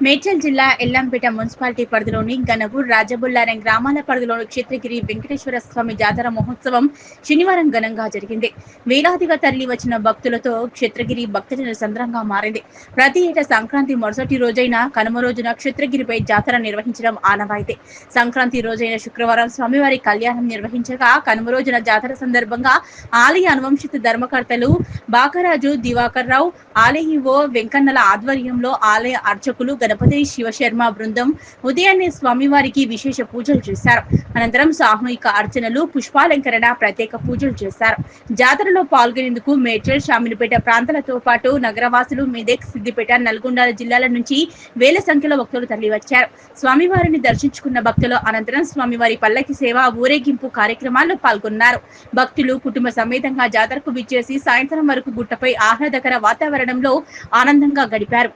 మేడ్చల్ జిల్లా ఎల్లంపేట మున్సిపాలిటీ పరిధిలోని గనపూర్ రాజబుల్లారం గ్రామాల పరిధిలోని క్షేత్రగిరి వెంకటేశ్వర స్వామి జాతర మహోత్సవం శనివారం ఘనంగా జరిగింది. వేలాదిగా తరలి వచ్చిన భక్తులతో క్షేత్రగిరి భక్తుల సంద్రంగా మారింది. ప్రతి ఏటా సంక్రాంతి మరుసటి రోజైన కనుమ రోజున క్షేత్రగిరిపై జాతర నిర్వహించడం ఆనవాయితీ. సంక్రాంతి రోజైన శుక్రవారం స్వామివారి కళ్యాణం నిర్వహించగా కనుమ రోజున జాతర సందర్భంగా ఆలయ అనువంశిత ధర్మకర్తలు బాకరాజు దివాకర్ రావు ఆలయ ఓ వెంకన్నల ఆధ్వర్యంలో ఆలయ అర్చకులు గణపతి శివశర్మ బృందం ఉదయాన్నే స్వామివారికి విశేష పూజలు చేశారు. అనంతరం సామూహిక అర్చనలు పుష్పాలంకరణ ప్రత్యేక పూజలు చేశారు. జాతరలో పాల్గొనేందుకు మేడ్చల్ షామిలిపేట ప్రాంతాలతో పాటు నగరవాసులు మెదక్ సిద్దిపేట నల్గొండ జిల్లాల నుంచి వేల సంఖ్యలో భక్తులు తరలివచ్చారు. స్వామివారిని దర్శించుకున్న భక్తులు అనంతరం స్వామివారి పల్లకి సేవ ఊరేగింపు కార్యక్రమాల్లో పాల్గొన్నారు. భక్తులు కుటుంబ సమేతంగా జాతరకు విచ్చేసి సాయంత్రం వరకు గుట్టపై ఆహ్లాదకర వాతావరణంలో ఆనందంగా గడిపారు.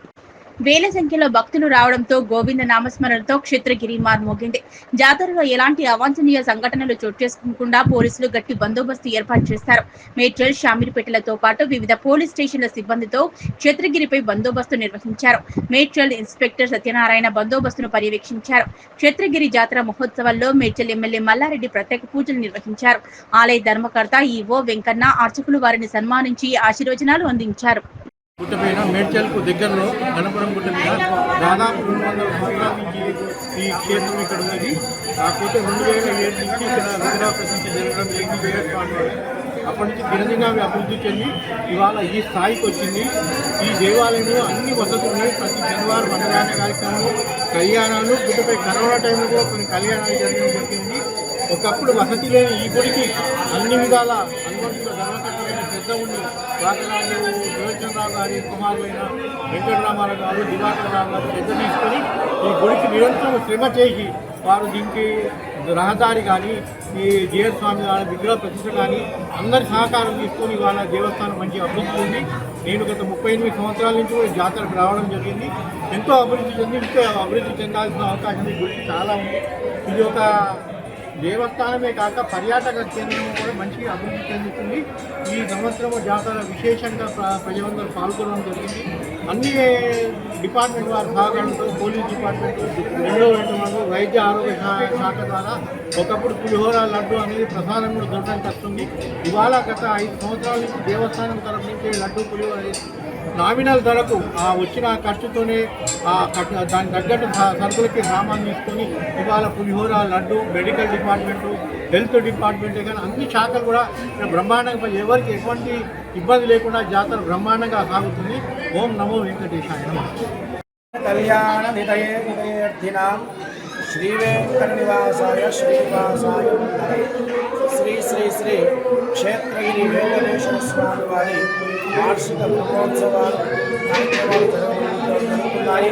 వేల సంఖ్యలో భక్తులు రావడంతో గోవింద నామస్మరణతో క్షేత్రగిరి మార్మోగింది జాతరలో ఎలాంటి అవాంఛనీయ సంఘటనలు చోటు చేసుకోకుండా పోలీసులు గట్టి బందోబస్తు ఏర్పాటు చేశారు మేడ్చల్ షామీర్పేటలతో పాటు వివిధ పోలీస్ స్టేషన్ల సిబ్బందితో క్షేత్రగిరిపై బందోబస్తు నిర్వహించారు. మేడ్చల్ ఇన్స్పెక్టర్ సత్యనారాయణ బందోబస్తును పర్యవేక్షించారు. క్షేత్రగిరి జాతర మహోత్సవాల్లో మేడ్చల్ ఎమ్మెల్యే మల్లారెడ్డి ప్రత్యేక పూజలు నిర్వహించారు. ఆలయ ధర్మకర్త ఈవో వెంకన్న అర్చకులు వారిని సన్మానించి ఆశీర్వచనాలు అందించారు. గుట్టపైన మేడ్చల్కు దగ్గరలో గణపురం గుట్ట మీద దాదాపు రెండు వందల సంవత్సరాల నుంచి ఈ క్షేత్రం ఇక్కడ ఉన్నది. కాకపోతే రెండు వేల ఏడు నుంచి ఇక్కడ విగ్రహ ప్రతిష్ఠ జరగడం ఏంటి ఇయర్స్ పాటు అప్పటి నుంచి గిరిజంగా అభివృద్ధి చెంది ఇవాళ ఈ స్థాయికి వచ్చింది. ఈ దేవాలయంలో అన్ని వసతులు ఉన్నాయి ప్రతి శనివారం అన్నదాన కార్యక్రమాలు కళ్యాణాలు గుట్టపై కరోనా టైంలో కూడా కొన్ని కళ్యాణాలు జరగడం జరిగింది. ఒకప్పుడు వసతి లేని ఈ గుడికి అన్ని విధాల అనుమతులు ధర్మకర్తమైన శ్రద్ధ ఉంది జోచంద్రరావు గారి కుమారులైన వెంకటరామారావు గారు దివాకర్ రావు గారు పెద్ద తీసుకొని ఈ గుడికి నిరంతరం శ్రమ చేసి వారు దీనికి రహదారి కానీ ఈ జీవస్వామి స్వామి గారి విగ్రహ ప్రతిష్ట కానీ అందరి సహకారం తీసుకొని ఇవాళ దేవస్థానం మంచి అభివృద్ధి ఉంది నేను గత ముప్పై ఎనిమిది సంవత్సరాల నుంచి కూడా జాతరకు రావడం జరిగింది. ఎంతో అభివృద్ధి చెంది ఇంకా అభివృద్ధి చెందాల్సిన అవకాశం ఈ గుడికి చాలా ఉంది. ఇది ఒక దేవస్థానమే కాక పర్యాటక కేంద్రం కూడా మంచిగా అభివృద్ధి చెందుతుంది. ఈ సంవత్సరం జాతర విశేషంగా ప్ర- ప్రజలందరూ పాల్గొనడం జరిగింది. అన్ని డిపార్ట్మెంట్ వారి సహకారంతో పోలీస్ డిపార్ట్మెంట్ రెండో రెండు వాళ్ళు వైద్య ఆరోగ్య శాఖ ద్వారా ఒకప్పుడు పులిహోర లడ్డు అనేది ప్రసాదం కూడా దొరకడం వస్తుంది ఇవాళ గత ఐదు సంవత్సరాల నుంచి దేవస్థానం తరఫు నుంచి లడ్డు పులిహోర నామినల్ ధరకు ఆ వచ్చిన ఖర్చుతోనే ఆ ఖర్చు దానికి తగ్గట్టు సరుకులకి సామాన్ తీసుకొని ఇవాళ pulihora laddu medical department health department కానీ అన్ని శాఖలు కూడా బ్రహ్మాండంగా ఎవరికి ఎటువంటి ఇబ్బంది లేకుండా జాతర బ్రహ్మాండంగా సాగుతుంది. ఓం నమో వెంకటేశాయ నమ. కళ్యాణ నిదయే నిదయేర్థినాం శ్రీ వెంకట నివాసాయ శ్రీనివాసాయ శ్రీ శ్రీ శ్రీ క్షేత్రగిరి వెంకటేశ్వర స్వామి వారి వార్షిక బ్రహ్మోత్సవాలు కార్యక్రమాలు జరుగుతున్నాయి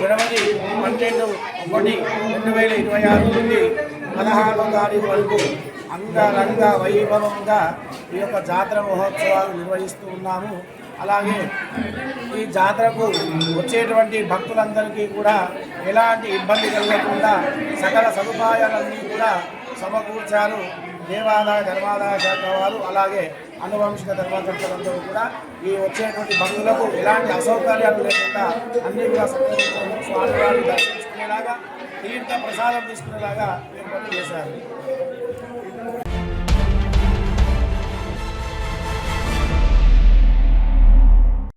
జనవరి పన్నెండు ఒకటి రెండు వేల ఇరవై ఆరు నుండి పదహారవ తారీఖు వరకు అంగరంగ వైభవంగా ఈ యొక్క జాతర మహోత్సవాలు నిర్వహిస్తూ ఉన్నాము. అలాగే ఈ జాతరకు వచ్చేటువంటి భక్తులందరికీ కూడా ఎలాంటి ఇబ్బంది కలగకుండా సకల సదుపాయాలన్నీ కూడా సమకూర్చారు. దేవాదాయ ధర్మాదాయ శాఖ వారు అలాగే అనువంశిక ధర్మకర్తలందరూ కూడా ఈ వచ్చేటువంటి భక్తులకు ఎలాంటి అసౌకర్యాలు లేకుండా అన్ని కూడా స్వామివారిని దర్శించుకునేలాగా తీర్థ ప్రసాదం తీసుకునేలాగా ఏర్పాటు చేశారు.